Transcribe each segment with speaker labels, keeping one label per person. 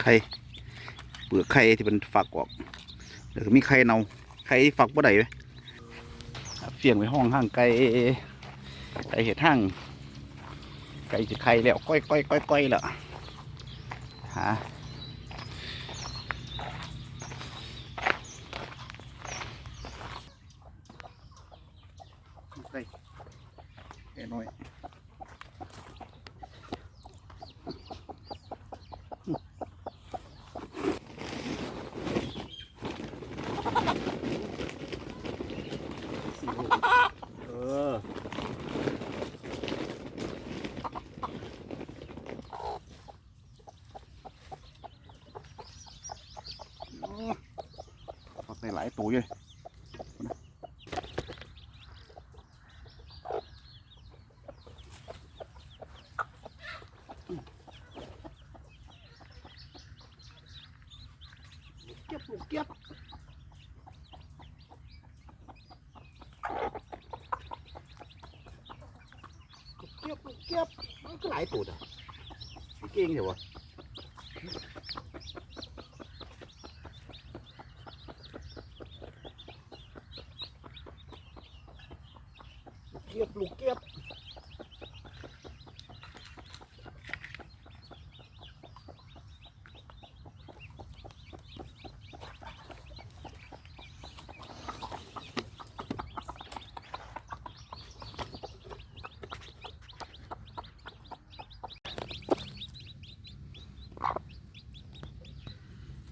Speaker 1: ไข่เปลือกไข่ที่มันฝักออกเดี๋ยวมีไข่เน่าไข่ฝักบ่ได้เว้ยเฟียงไปห้องห้างไก่ไก่เห็ดห้างไก่จะไข่แล้วก้อยก้อยก้อยก้อยแล้วหาไก่ไก่น้อย หลายตัวเลยเก็บลูกเก็บเก็บลูกเก็บมันก็หลายตัวอะเก่งเดี๋ยววะ เก็บลูกเก็บ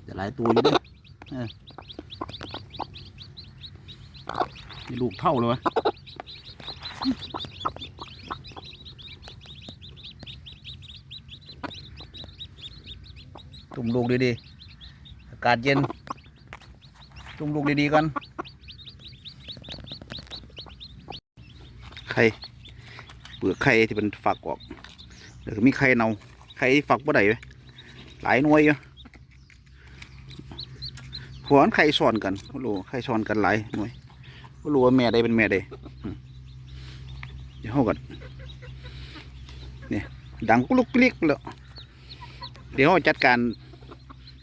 Speaker 1: จะหลายตัวอยู่ด้อเออมีลูกเท่าเลยวะ ตุ่มลูกดีๆ อากาศเย็นตุ่มลูกดีๆกันไข่ เปลือกไข่ที่มันฝักออกเดี๋ยวก็มีไข่เน่า ไข่ฝักบ่ได้เว้ยหลายหน่วยอยู่หัวมันไข่ซ้อนกันบ่รู้ไข่ซ้อนกันหลายหน่วยบ่รู้ว่าแม่ใดเป็นแม่ใดเดี๋ยวเฮากันเนี่ยดังกุลุกกลิกแล้วเดี๋ยวจัดการ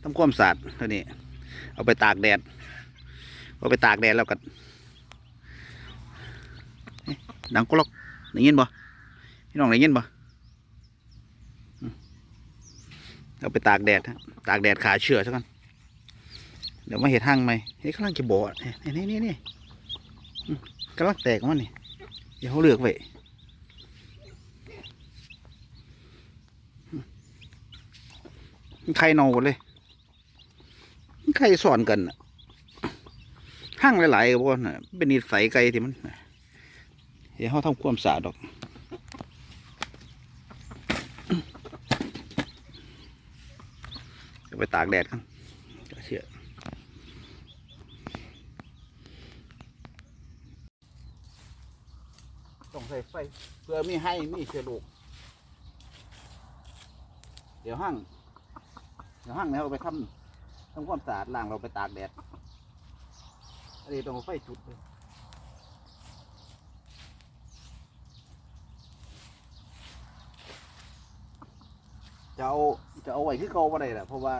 Speaker 1: ทำความสะอาดเท่านี้ เอาไปตากแดดเอาไปตากแดดแล้วก็ดังกุลกได้ยินบ่พี่น้องได้ยินบ่อืมเอาไปตากแดดฮะตากแดดขาเชื่อซะกันเดี๋ยวมาเห็ดห้างไหมเฮ้ยกำลังจะบอดนี่นี่นี่นี่กำลังแตกมันนี่เดี๋ยวเขาเลือกไว้ไข่น่าหมดเลย ไข่สอนกันน่ะห้างหลายๆกับว่น่ะเป็นนิสัยไก่ที่มันเดี๋ยวเขาทำความสะอาดดอกเอาไปตากแดดกันเชื่อต้องใส่ไฟเพื่อมีให้มีเชื้อโรคเดี๋ยวห้างเดี๋ยวห้างเนี่ยเราไปทำ ทำความสะอาดล้างเราไปตากแดดอันนี้ต้องไฟจุดเลยจะเอาจะเอาไว้คือเก่าบ่ได้แหละเพราะว่า